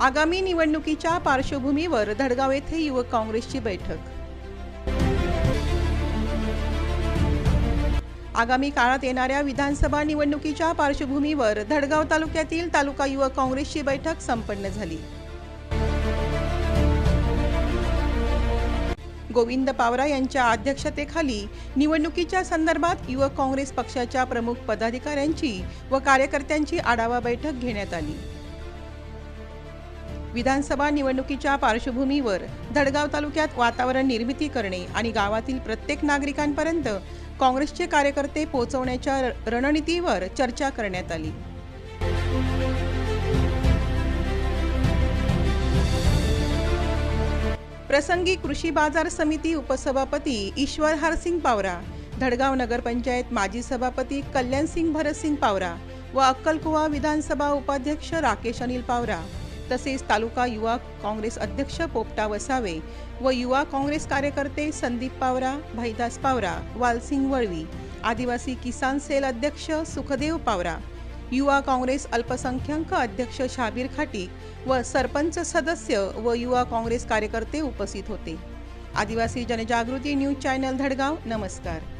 आगामी निवडणुकीच्या पार्श्वभूमीवर धडगाव येथे युवक काँग्रेसची बैठक. आगामी काळात येणाऱ्या विधानसभा निवडणुकीच्या पार्श्वभूमीवर धडगाव तालुक्यातील तालुका युवक काँग्रेसची बैठक संपन्न झाली. गोविंद पावरा यांच्या अध्यक्षतेखाली निवडणुकीच्या संदर्भात युवक काँग्रेस पक्षाच्या प्रमुख पदाधिकाऱ्यांची व कार्यकर्त्यांची आढावा बैठक घेण्यात आली. विधानसभा निवडणुकीच्या पार्श्वभूमीवर धडगाव तालुक्यात वातावरण निर्मिती करणे आणि गावातील प्रत्येक नागरिकांपर्यंत काँग्रेसचे कार्यकर्ते पोहोचवण्याच्या र- रणनीतीवर चर्चा करण्यात आली. प्रसंगी कृषी बाजार समिती उपसभापती ईश्वर हरसिंग पावरा धडगाव नगरपंचायत माजी सभापती कल्याणसिंग भरतसिंग पावरा व अक्कलकुवा विधानसभा उपाध्यक्ष राकेश अनिल पावरा तसेच तालुका युवा काँग्रेस अध्यक्ष पोपटा वसावे व युवा काँग्रेस कार्यकर्ते संदीप पावरा भाईदास पावरा वालसिंग वळवी आदिवासी किसान सेल अध्यक्ष सुखदेव पावरा युवा काँग्रेस अल्पसंख्याक अध्यक्ष शाबीर खाटीक व सरपंच सदस्य व युवा काँग्रेस कार्यकर्ते उपस्थित होते. आदिवासी जनजागृती न्यूज चॅनल धडगाव नमस्कार.